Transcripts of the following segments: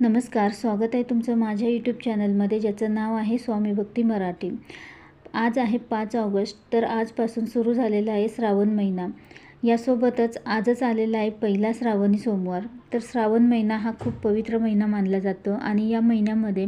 नमस्कार स्वागत आहे तुमचं माझ्या यूट्यूब चॅनलमध्ये ज्याचं नाव आहे स्वामी भक्ती मराठी. आज आहे पाच ऑगस्ट तर आजपासून सुरू झालेला आहे श्रावण महिना. यासोबतच आजच आलेला आहे पहिला श्रावणी सोमवार. तर श्रावण महिना हा खूप पवित्र महिना मानला जातो आणि या महिन्यामध्ये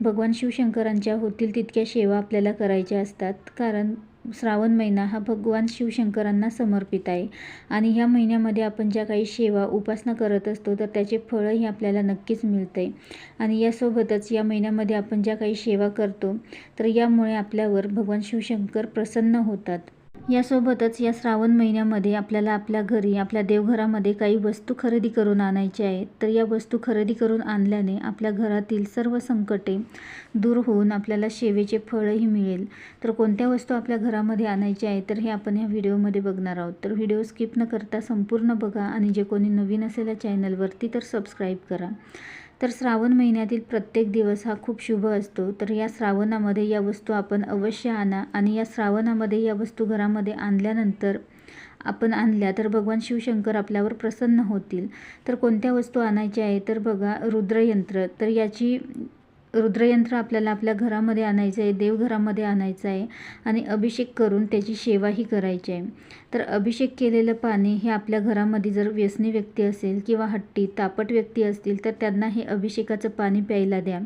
भगवान शिवशंकरांच्या होतील तितक्या सेवा आपल्याला करायच्या असतात. कारण श्रावण महिना हा भगवान शिवशंकरांना समर्पित आहे. आणि ह्या महिन्यामध्ये आपण ज्या काही सेवा उपासना करत असतो तर त्याचे फळंही आपल्याला नक्कीच मिळते आणि यासोबतच या महिन्यामध्ये आपण ज्या काही सेवा करतो तर यामुळे आपल्यावर भगवान शिवशंकर प्रसन्न होतात. यासोबतच या श्रावण महिन्यामध्ये आपल्याला आपल्या घरी आपल्या देवघरामध्ये काही वस्तू खरेदी करून आणायच्या आहेत. तर या वस्तू खरेदी करून आणल्याने आपल्या घरातील सर्व संकटे दूर होऊन आपल्याला सेवेचे फळही मिळेल. तर कोणत्या वस्तू आपल्या घरामध्ये आणायच्या आहेत तर हे आपण या व्हिडिओमध्ये बघणार आहोत. तर व्हिडिओ स्किप न करता संपूर्ण बघा आणि जे कोणी नवीन असेल या चॅनलवरती तर सबस्क्राईब करा. तर श्रावण महिन्यातील प्रत्येक दिवस हा खूप शुभ असतो. तर या श्रावणामध्ये या वस्तू आपण अवश्य आणा आणि या श्रावणामध्ये या वस्तू घरामध्ये आणल्यानंतर आपण आणल्या तर भगवान शिवशंकर आपल्यावर प्रसन्न होतील. तर कोणत्या वस्तू आणायच्या आहे तर बघा रुद्रयंत्र. तर याची रुद्रयंत्र आपल्याला आपल्या घरामध्ये आणायचं आहे देवघरामध्ये आणायचं आहे आणि अभिषेक करून त्याची सेवाही करायची आहे. तर अभिषेक केलेलं पाणी हे आपल्या घरामध्ये जर व्यसनी व्यक्ती असेल किंवा हट्टी तापट व्यक्ती असतील तर त्यांना हे अभिषेकाचं पाणी प्यायला द्या.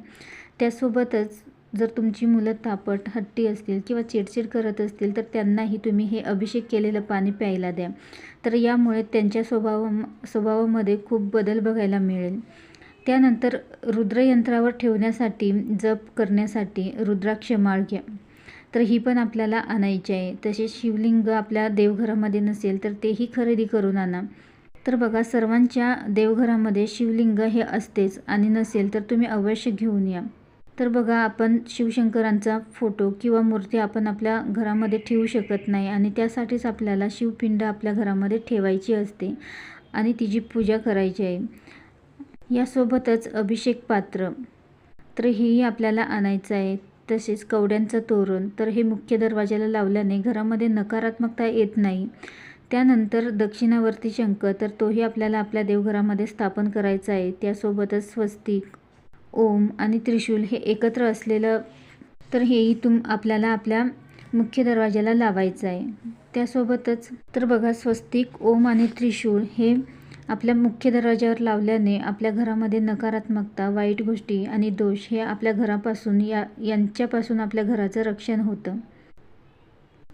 त्यासोबतच जर तुमची मुलं तापट हट्टी असतील किंवा चिडचिड करत असतील तर त्यांनाही तुम्ही हे अभिषेक केलेलं पाणी प्यायला द्या. तर यामुळे त्यांच्या स्वभावा स्वभावामध्ये खूप बदल बघायला मिळेल. त्यानंतर रुद्रयंत्रावर ठेवण्यासाठी जप करण्यासाठी रुद्राक्ष माळ घ्या. तर ही पण आपल्याला आणायची आहे. तसेच शिवलिंग आपल्या देवघरामध्ये नसेल तर तेही खरेदी करून आणा. तर बघा सर्वांच्या देवघरामध्ये शिवलिंग हे असतेच आणि नसेल तर तुम्ही अवश्य घेऊन या. तर बघा आपण शिवशंकरांचा फोटो किंवा मूर्ती आपण आपल्या घरामध्ये ठेवू शकत नाही आणि त्यासाठीच आपल्याला शिवपिंड आपल्या घरामध्ये ठेवायची असते आणि तिची पूजा करायची आहे. यासोबतच अभिषेक पात्र. तर हेही आपल्याला आणायचं आहे. तसेच कवड्यांचं तोरण. तर हे मुख्य दरवाजाला लावल्याने घरामध्ये नकारात्मकता येत नाही. त्यानंतर दक्षिणावर्ती शंख. तर तोही आपल्याला आपल्या देवघरामध्ये स्थापन करायचा आहे. त्यासोबतच स्वस्तिक ओम आणि त्रिशूल हे एकत्र असलेलं तर हेही तुम आपल्याला आपल्या मुख्य दरवाजाला लावायचं आहे. त्यासोबतच तर बघा स्वस्तिक ओम आणि त्रिशूळ हे आपल्या मुख्य दरवाजावर लावल्याने आपल्या घरामध्ये नकारात्मकता वाईट गोष्टी आणि दोष हे आपल्या घरापासून या यांच्यापासून आपल्या घराचं रक्षण होतं.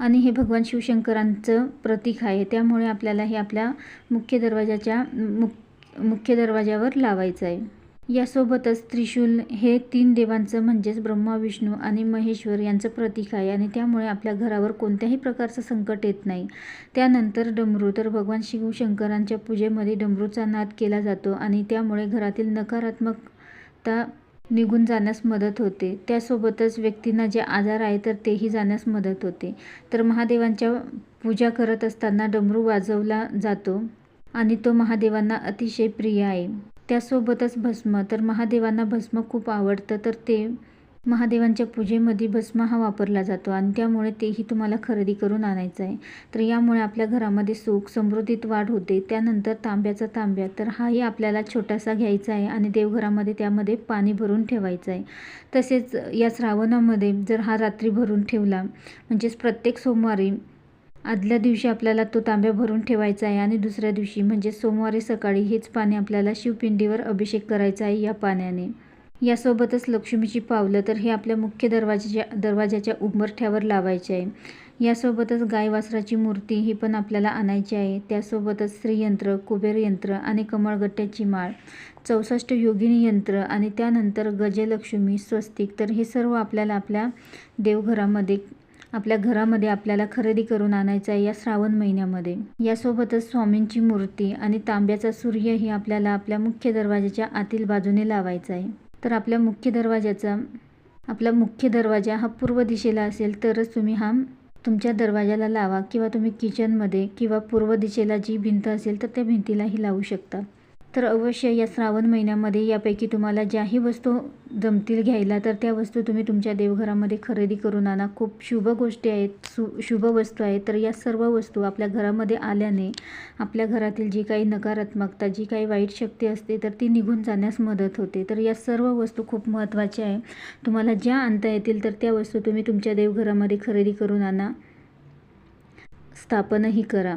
आणि हे भगवान शिवशंकरांचं प्रतीक आहे. त्यामुळे आपल्याला हे आपल्या मुख्य दरवाजाच्या मुख मुख्य दरवाजावर लावायचं आहे. यासोबतच त्रिशूल हे तीन देवांचं म्हणजेच ब्रह्मा विष्णू आणि महेश्वर यांचं प्रतीक आहे आणि त्यामुळे आपल्या घरावर कोणत्याही प्रकारचं संकट येत नाही. त्यानंतर डमरू तर भगवान शिवशंकरांच्या पूजेमध्ये डमरूचा नाद केला जातो आणि त्यामुळे घरातील नकारात्मकता निघून जाण्यास मदत होते. त्यासोबतच व्यक्तींना जे आजार आहे तर तेही जाण्यास मदत होते. तर महादेवांच्या पूजा करत असताना डमरू वाजवला जातो आणि तो महादेवांना अतिशय प्रिय आहे. त्यासोबतच भस्म. तर महादेवांना भस्म खूप आवडतं. तर ते महादेवांच्या पूजेमध्ये भस्म हा वापरला जातो आणि त्यामुळे तेही तुम्हाला खरेदी करून आणायचं आहे. तर यामुळे आपल्या घरामध्ये सुख समृद्धीत वाढ होते. त्यानंतर तांब्याचा तांब्या. तर हाही आपल्याला छोटासा घ्यायचा आहे आणि देवघरामध्ये त्यामध्ये पाणी भरून ठेवायचं आहे. तसेच या श्रावणामध्ये जर हा रात्री भरून ठेवला म्हणजेच प्रत्येक सोमवारी आदल्या दिवशी आपल्याला तो तांब्या भरून ठेवायचा आहे आणि दुसऱ्या दिवशी म्हणजे सोमवारी सकाळी हेच पाणी आपल्याला शिवपिंडीवर अभिषेक करायचा आहे या पाण्याने. यासोबतच लक्ष्मीची पावलं तर हे आपल्या मुख्य दरवाजाच्या दरवाजाच्या उंबरठ्यावर लावायचे आहे. यासोबतच गाय वासराची मूर्ती ही पण आपल्याला आणायची आहे. त्यासोबतच श्रीयंत्र कुबेर यंत्र आणि कमळगट्ट्याची माळ चौसष्ट योगिनी यंत्र आणि त्यानंतर गजलक्ष्मी स्वस्तिक तर हे सर्व आपल्याला आपल्या देवघरामध्ये आपल्या घरामध्ये आपल्याला खरेदी करून आणायचा आहे या श्रावण महिन्यामध्ये. यासोबतच स्वामींची मूर्ती आणि तांब्याचा सूर्य ही आपल्याला आपल्या मुख्य दरवाजाच्या आतील बाजूने लावायचा आहे. तर आपल्या मुख्य दरवाजाचा आपला मुख्य दरवाजा हा पूर्व दिशेला असेल तरच तुम्ही हा तुमच्या दरवाजाला लावा किंवा तुम्ही किचनमध्ये किंवा पूर्व दिशेला जी भिंत असेल तर त्या भिंतीलाही लावू शकता. तर अवश्य या श्रावण महिन्यामध्ये यापैकी तुम्हाला ज्याही वस्तू जमतील घ्यायला तर त्या वस्तू तुम्ही तुमच्या देवघरामध्ये खरेदी करून आणा. खूप शुभ गोष्टी आहेत सु शुभ वस्तू आहेत. तर या सर्व वस्तू आपल्या घरामध्ये आल्याने आपल्या घरातील जी काही नकारात्मकता जी काही वाईट शक्ती असते तर ती निघून जाण्यास मदत होते. तर या सर्व वस्तू खूप महत्त्वाच्या आहे तुम्हाला ज्या आणता येतील तर त्या वस्तू तुम्ही तुमच्या देवघरामध्ये खरेदी करून आणा. स्थापनही करा.